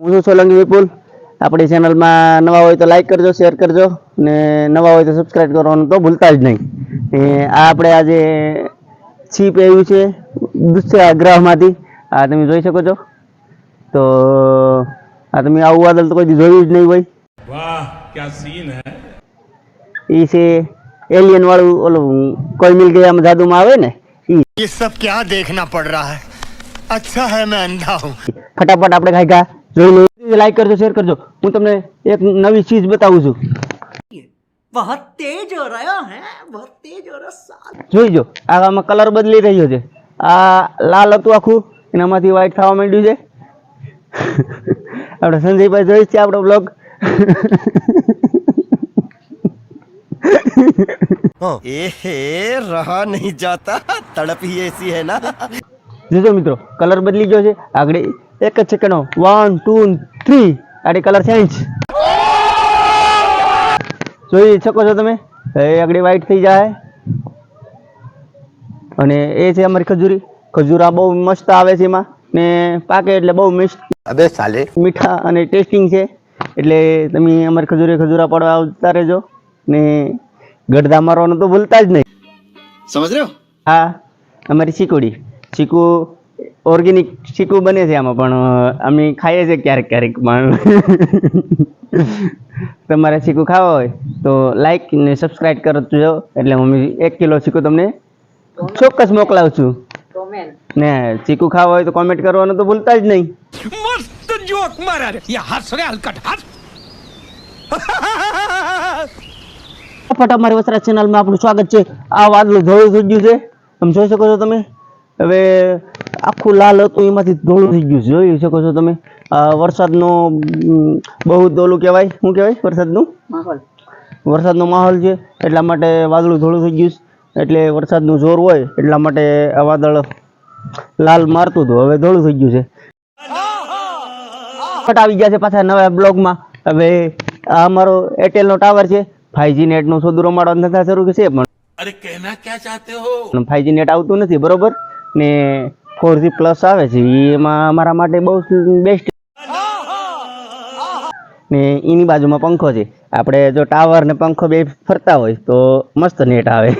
હું છું સોલંકી વિપુલ આપણી ચેનલમાં નવા હોય તો લાઈક કરજો શેર કરજો ને નવા હોય તો સબસ્ક્રાઇબ કરવાનું તો ભૂલતા જ નહીં ને આ આપણે આજે છીપ આવ્યું છે દુસરા ગ્રહમાંથી આ તમે જોઈ શકો છો તો આ તમે આવું વાદળ તો કોઈ દી જોયું જ નહીં હોય वाह क्या सीन है એ છે એલિયન વાળું ઓલું કોઈ મિલ ગયામાં જાદુમાં આવે ને ઈ ये सब क्या देखना पड़ रहा है अच्छा है मैं अंधा हूँ ફટાફટ આપણે ખાઈ ખા જોઈ લઈએ લાઈક કરજો શેર કરજો હું તમને એક નવી ચીજ બતાવું છું बहुत तेज हो रहा है बहुत तेज हो रहा साल જોઈજો આમાં કલર બદલી રહ્યો છે આ લાલ હતું આખું એનામાંથી વ્હાઈટ થવા માંડ્યું છે આપણે સંજયભાઈ જોઈ છે આપણો બ્લોગ ए रहा नहीं जाता तड़प ही ऐसी है ना જોજો મિત્રો કલર બદલી ગયો છે આગળ એક જ સેકન્ડો વન ટુ થ્રી આડી કલર ચેન્જ જોઈ શકો છો તમે? એ આગળ વ્હાઈટ થઈ જાય. અને એ છે અમારી ખજૂરી. ખજૂરા બહુ મસ્ત આવે છે એમાં. ને પાકે એટલે બહુ મસ્ત અબે સાલે. મીઠા અને ટેસ્ટિંગ છે. એટલે તમે અમારી ખજૂરી ખજૂરા પડવા આવતા રહેજો. ને ગઢદા મારવાનું તો ભૂલતા જ નહીં. સમજ રહ્યો? હા અમારી ચીકુડી. ચીકુ ઓર્ગેનિક ચીકુ બને છે આમાં પણ અમે ખાઈએ છીએ ક્યારેક ક્યારેક પણ. તમારે ચીકુ ખાવા હોય તો લાઈક ને સબસ્ક્રાઇબ કરો જો એટલે હું એક કિલો ચીકુ તમને ચોક્કસ મોકલાવું છું. ને ચીકું ખાવા હોય તો કોમેન્ટ કરવાનું તો ભૂલતા જ નહીં. મસ્ત જોક મારા રે. યા હસ રે હલકટ હસ ફટાફટ અમારી વસરા ચેનલમાં આપણું સ્વાગત છે. આ વાદળું ધોળું થઈ ગયું છે. તમે જોઈ શકો છો તમે. હવે આખું લાલ હતું એમાંથી ધોળું થઈ ગયું જોઈ શકો છો તમે. વરસાદનો બહુ દોલું કહેવાય. શું કહેવાય વરસાદનું? માહોલ. વરસાદનો માહોલ છે. એટલા માટે વાદળું ધોળું થઈ ગયું એટલે વરસાદનું જોર હોય એટલા માટે વાદળ લાલ મારતું હતું. હવે ધોળું થઈ ગયું છે. ફટ આવી ગયા છે પાછા નવા બ્લોગમાં. હવે આ અમારો એરટેલનો ટાવર છે. ફાઈવજી નેટનો સોદુરો મારવાનો ધંધા શરૂ છે પણ. અરે કહેના ક્યાં ચાહતે હો? ફાઈવજી નેટ આવતું નથી બરોબર? ને ફોરજી પ્લસ આવે છે. એમાં અમારા માટે બહુ બેસ્ટ ને એની બાજુમાં પંખો છે. આપણે જો ટાવર ને પંખો બે ફરતા હોય તો મસ્ત નેટ આવે.